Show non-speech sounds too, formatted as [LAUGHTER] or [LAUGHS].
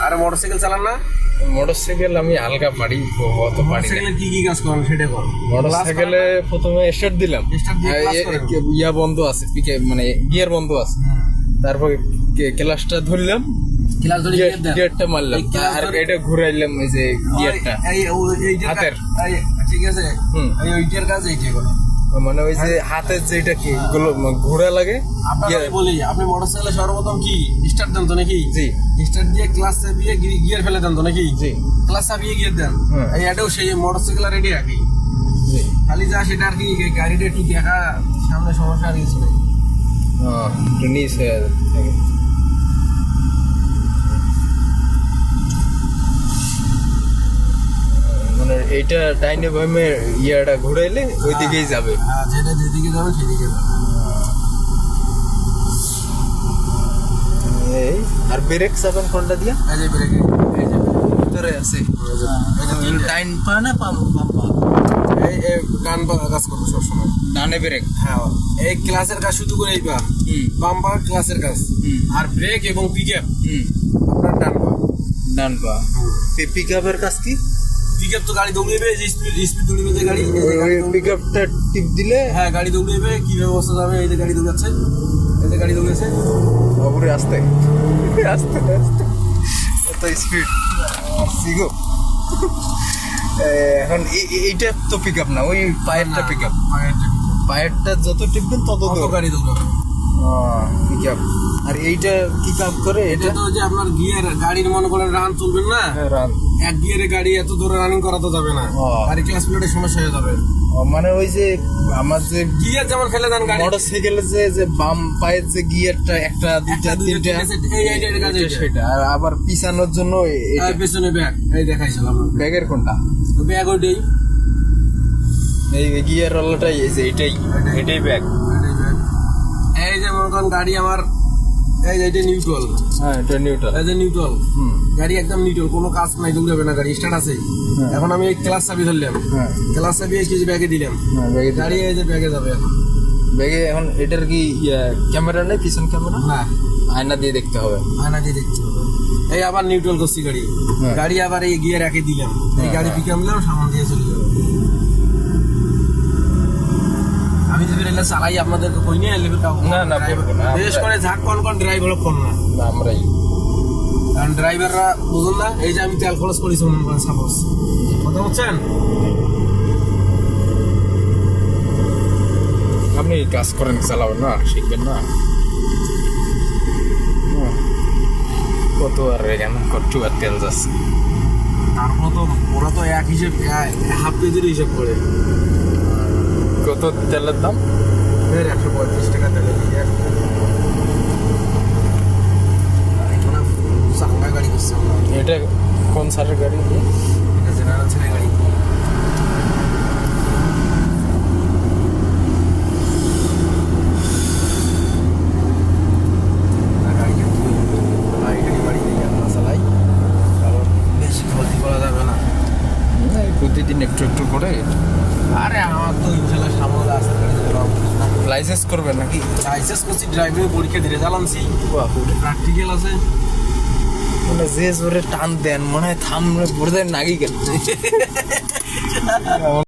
আর motorcycle চালান না? Motorcycle আমি হালকা পারি অত পারি মোটরসাইকেলে কি কি কাজ করেন সেটা কর মোটরসাইকেলে প্রথমে স্টার্ট দিলাম। ইয়া বন্ধ আছে পিকে মানে গিয়ার বন্ধ আছে। তারপর ক্লাসটা ধরলাম। ক্লাস ধরে গিয়ার- গিয়ে দেন গিয়ারটা মারলাম। আর এটা ঘুরাইলাম যে গিয়ারটা। হাতের। ঠিক আছে? ওইটার কাজ মানে ওই যে হাতের যেটা কি গুলো ঘোরা লাগে? আপনাকে বলি আপনি মোটরসাইকেলে সর্বপ্রথম কি স্টার্ট দেন তো নাকি? জি। স্টার্ট দিয়ে ক্লাস চাপিয়ে গিয়ার ফেলে দেন তো নাকি? জি। ক্লাস চাপিয়ে গিয়ার দেন। হ্যাঁ। এই এটাও সেই মোটরসাইকেল রেডি একই খালি যা সেটা আর কি গাড়িটা একটু দেখা সামনে সমস্যা আর কিছু নেই। হ্যাঁ, একটু নিচে থাকে। মানে এইটা ডাইনে বামে ইয়াটা ঘুরাইলে ওই দিকেই যাবে। হ্যাঁ যেটা যেদিকে যাবে সেদিকে যাবে। এই আর ব্রেক চাবেন কোনটা দিয়া? এই যে ব্রেক এই যে ভিতরে আছে। ডাইন পা না পাম বাম পা। এই এই ডান পা কাজ করবে সবসময়। ডানে ব্রেক হ্যাঁ এই ক্লাসের কাজ শুধু করে এই পা। হুম। বাম পা ক্লাসের কাজ। হুম। আর ব্রেক এবং পিক আপ হুম। আপনার ডান পা। ডান পা। পিক আপের কাজ কি? পিক আপ তো গাড়ি দৌড়িয়ে যে স্পিড স্পিড দৌড়িয়ে যে গাড়ি। এই যে গাড়ি দৌড়িয়ে- পিক আপটা টিপ দিলে? হ্যাঁ গাড়ি দৌড়িয়ে কি ব্যবস্থা যাবে এই যে গাড়ি দৌড়াচ্ছে এই যে গাড়ি দৌড়েছে অপরে আসতে। আসতে আসতে। এত স্পিড সিগো এখন এই- এই- এইটা তো পিক আপ না ওই পায়েরটা পিক আপ পায়েরটা যত টিপবেন তত গাড়ি দৌড়াবে। পিক আপ আর এইটা কি কাপ করে এটা এটা? তো যে আপনার গিয়ার গাড়ির মনে করেন রান চলবেন না? হ্যাঁ, রান এক গিয়ারে গাড়ি এত দূরে রানিং করা তো যাবে না। গাড়ি ক্লাস প্লেটের সমস্যা হয়ে যাবে? মানে ওই যে আমার যে গিয়ার যেমন ফেলে দেন গাড়ি? মোটর সাইকেলের যে যে বাম পায়ের যে গিয়ারটা একটা দুইটা তিনটা এই-। সেটা। আর আবার পিছানোর জন্য এই পেছনে ব্যাগ এই দেখাইছিলাম ব্যাগের কোনটা? ব্যাগ ওইটাই। এই গিয়ার ওয়ালাটাই এই যে এটাই। এটাই। ব্যাগ। এই যে মনে গাড়ি আমার এই এটা নিউট্রাল হ্যাঁ এটা নিউট্রাল যে নিউট্রাল হুম। গাড়ি একদম নিউট্রাল কোনো কাজ নাই দৌড়াবে না গাড়ি স্টার্ট আছে। হ্যাঁ। এখন আমি ক্লাস চাবি ধরলাম। হ্যাঁ। ক্লাস চাবি এই যে ব্যাগে দিলাম। হ্যাঁ গাড়ি এই যে ব্যাগে যাবে। এখন ব্যাগে এখন এটার কি ক্যামেরা নেই পিছন ক্যামেরা না। আয়না দিয়ে দেখতে হবে। আয়না দিয়ে দেখতে হবে। এই আবার নিউট্রাল করছি গাড়ি। হ্যাঁ। গাড়ি আবার এই গিয়ে রেখে দিলাম। এই হ্যাঁ, গাড়ি হ্যাঁ। পিকে আনলাম সামান দিয়ে চলে যাবে। আমি চালাই আপনাদেরকে কই নিয়ে এলে না, না, বলব না। বিশেষ করে ঝাট কোন কোন ড্রাইভার ফোন না। না, আমরাই। কারণ ড্রাইভাররা বুঝুন না এই যে আমি তেল খরচ করেছি মনে করেন সাপোজ কথা বলছেন আপনি কাজ করেন চালাবেন না শিখবেন না। কত আর কেন কট্টু আর তেল যাচ্ছে। তারপর তো ওরা তো এক হিসেব হাফ কেজির হিসেব করে। কত তেলের দাম? ফের একশো পঁয়ত্রিশ টাকা তেলে দিয়ে চাঙ্গা গাড়ি করছে। এটা কোন সারের গাড়ি? এটা জেনারেল গাড়ি না, গাড়ি কিন্তু গাড়ি গাড়ি বাড়ি নিয়ে আমরা চালাই কারণ বেশি ক্ষতি করা যাবে না এই প্রতিদিন একটু একটু করে। আরে আমার তো ইনশাল্লাহ সামনে আসতে পারে লাইসেন্স করবেন নাকি? লাইসেন্স করছি ড্রাইভিং পরীক্ষা দিতে চালানছি। প্র্যাকটিক্যাল আছে। মানে যে জোরে টান দেন মনে হয় থামলে পড়ে নাগি গেল। [LAUGHS]